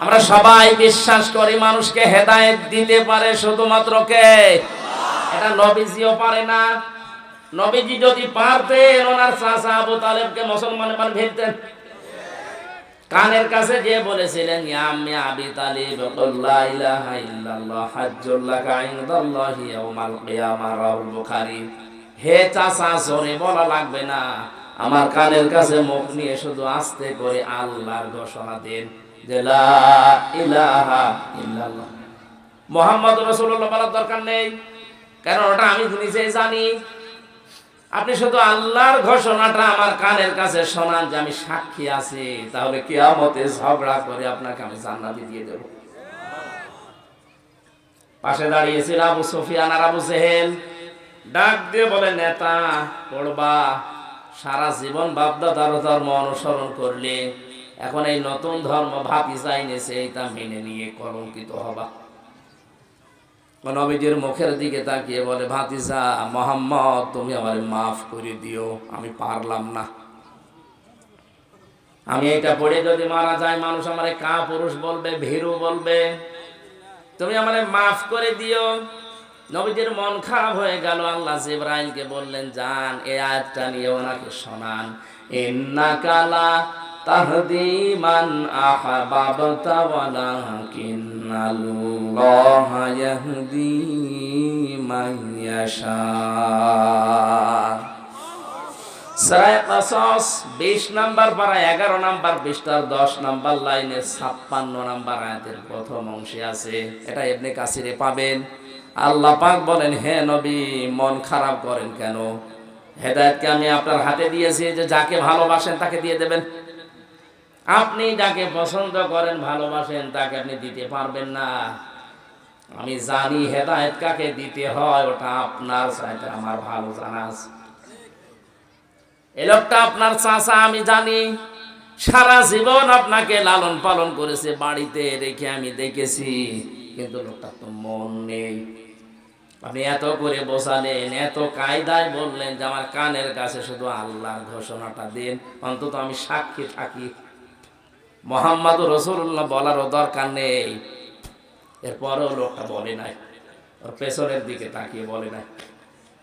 আমরা সবাই বিশ্বাস করি মানুষকে হেদায়েত দিতে পারে শুধুমাত্র কে? এটা নবীজিও পারে না। নবীজি যদি পারতেন, ওনার চাচা আবু তালেবকে মুসলমান মান ভেলতেন কানের কাছে বলেছিলেন হে চাচা, জোরে বলা লাগবে না। আমার কানের কাছে মুখ নিয়ে শুধু আস্তে করে আল্লাহর ঘোষণা দেন। মোহাম্মদ রাসূলুল্লাহ বলার দরকার নেই। কারণ ওটা আমি জানি। আপনি শুধু আল্লাহর ঘোষণাটা আমার কানের কাছে শোনান যে আমি সাক্ষী আছি, তাহলে কিয়ামতে ঝগড়া করে আপনাকে আমি দিয়ে দেব। পাশে দাঁড়িয়েছিল আবু সুফিয়ান আর আবু জেহেল। ডাক দিয়ে বলে, নেতা, পড়বা। সারা জীবন বাপদাদার ধর্ম অনুসরণ করলে এখন এই নতুন ধর্ম ভাবি চাইনেছে এটা মেনে নিয়ে কলঙ্কিত হবা। নবীজির মুখের দিকে তাকিয়ে বলে, ভাতিজা, মোহাম্মদ, তুমি আমার মাফ করে দিও, আমি পারলাম না। আমি এটা পড়ে যদি মারা যায়, মানুষ আমার কা পুরুষ বলবে, ভীরু বলবে, তুমি আমারে মাফ করে দিও। নবীজির মন খারাপ হয়ে গেল। আল্লাহ জিব্রাইলকে বললেন যান এ আয়াতটা নিয়ে ওনাকে শোনান। ইন্নাকালা তাহদি মান আহবাবতা ওয়ালাকিন্নাল্লাহা ইয়াহদি মান ইয়াশা। সরায় কাসস 20 নাম্বার পারা 11 নাম্বার পৃষ্ঠার 10 নাম্বার লাইনে 56 নাম্বার আয়াতের প্রথম অংশে আছে। এটা ইবনে কাসিরে পাবেন। আল্লাহ পাক বলেন, হে নবী, মন খারাপ করেন কেন? হেদায়েতকে আমি আপনার হাতে দিয়েছি যে যাকে ভালোবাসেন তাকে দিয়ে দেবেন। আপনি যাকে পছন্দ করেন, ভালোবাসেন, তাকে আপনি দিতে পারবেন না। আমি জানি হেদায়েত কাকে দিতে হয়, ওটা আপনার সাথে আমার ভালো জানা আছে। এই লোকটা আপনার চাচা, আমি জানি। সারা জীবন আপনাকে লালন পালন করেছে, বাড়িতে রেখে আমি দেখেছি, কিন্তু লোকটা তো মন নেই। আপনি এত করে বসালেন এত কায়দায় বললেন যে আমার কানের কাছে শুধু আল্লাহর ঘোষণাটা দিন, অন্তত আমি সাক্ষী থাকি। মোহাম্মদ রসুল্লাহ বলারও দরকার নেই। এরপরেও লোকটা বলে নাই। ওর পেছনের দিকে তাকিয়ে বলে নাই।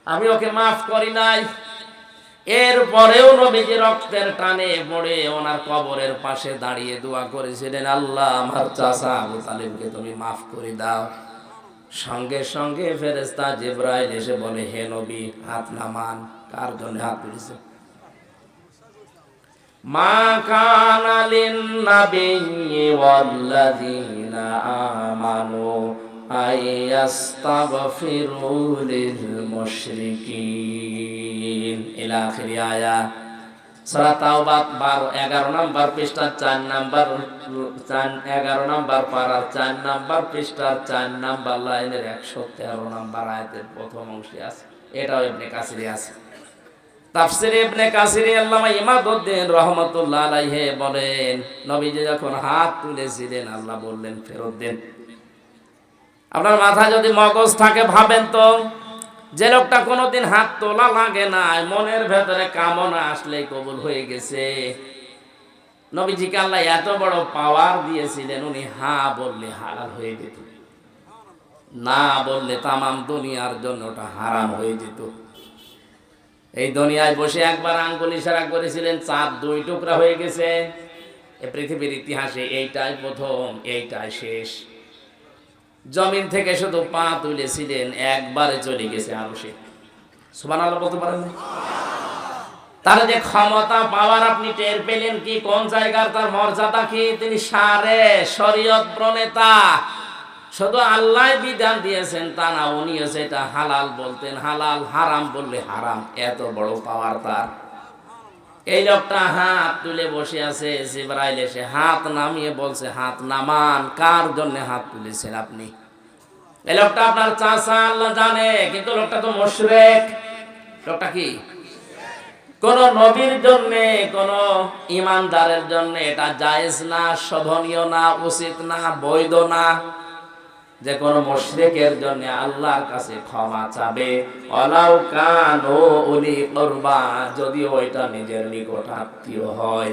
আমি ওকে মাফ করি নাই। এরপরেও নবীজি রক্তের টানে পড়ে ওনার কবরের পাশে দাঁড়িয়ে দোয়া করেছিলেন, আল্লাহ, আমার চাচা আবু তালিবকে তুমি মাফ করে দাও। সঙ্গে সঙ্গে ফেরেস্তা জিব্রাইল এসে বলে, হে নবী, হাত নামান। কার জন্য হাত তুলেছে? সূরা তাওবা 12 11 নাম্বার পৃষ্ঠা 4 নাম্বার 4 11 নাম্বার পারা 4 নাম্বার পৃষ্ঠা 4 নাম্বার লাইনের 113 নাম্বার আয়াতের প্রথম অংশে আছে। এটাও ইবনে কাসিরে আছে। তাফসির ইবনে কাসিরে আল্লামা ইমাদউদ্দিন রহমাতুল্লাহ আলাইহি বলেন, নবীজি যখন হাত তুলেছিলেন, আল্লাহ বললেন, ফেরত দেন। আপনার মাথা যদি মগজ থাকে, ভাবেন তো, যে লোকটা কোনোদিন হাত তোলা লাগে না মনের ভেতরে কামনা আসলেই কবুল হয়ে গেছে। নবীজিকে আল্লাহ এত বড় পাওয়ার দিয়েছিলেন, উনি হা বললে হালাল হয়ে যেত। না বললে তামাম দুনিয়ার জন্য ওটা হারাম হয়ে যেত। এই দুনিয়ায় বসে একবার আঙ্গুল ইশারা করেছিলেন, চাঁদ দুই টুকরা হয়ে গেছে। এ পৃথিবীর ইতিহাসে এইটাই প্রথম, এইটাই শেষ। জমিন থেকে শুধু পা তুলেছিলেন, একবারে চলে গেছে আরও সে সুবান আল্লাহ বলতে পারেন তার যে ক্ষমতা, পাওয়ার আপনি টের পেলেন কি? কোন জায়গার তার মর্যাদা কি? তিনি সারে শরীয়ত প্রণেতা। শুধু আল্লাহ বিধান দিয়েছেন তা না উনিও সেটা হালাল বলতেন, হালাল হারাম বললে হারাম, এত বড় পাওয়ার তার। এই লোকটা হাত তুলে বসে আছে, জিব্রাইল এসে হাত নামিয়ে বলছে, হাত নামান, কার জন্য হাত তুলেছেন আপনি? এই লোকটা আপনার চাচা, আল্লাহ জানে, কিন্তু লোকটা তো মুশরিক। লোকটা কি? কোন নবীর জন্য, কোন ইমানদারের জন্য এটা জায়েজ না, শোভনীয় না, উচিত না, বৈধ না। যে কোন মুশরিকের জন্য আল্লাহর কাছে ক্ষমা চাবে। অলাউ কান উলি করবা যদি ওইটা নিজের নিকট আত্মীয় হয়।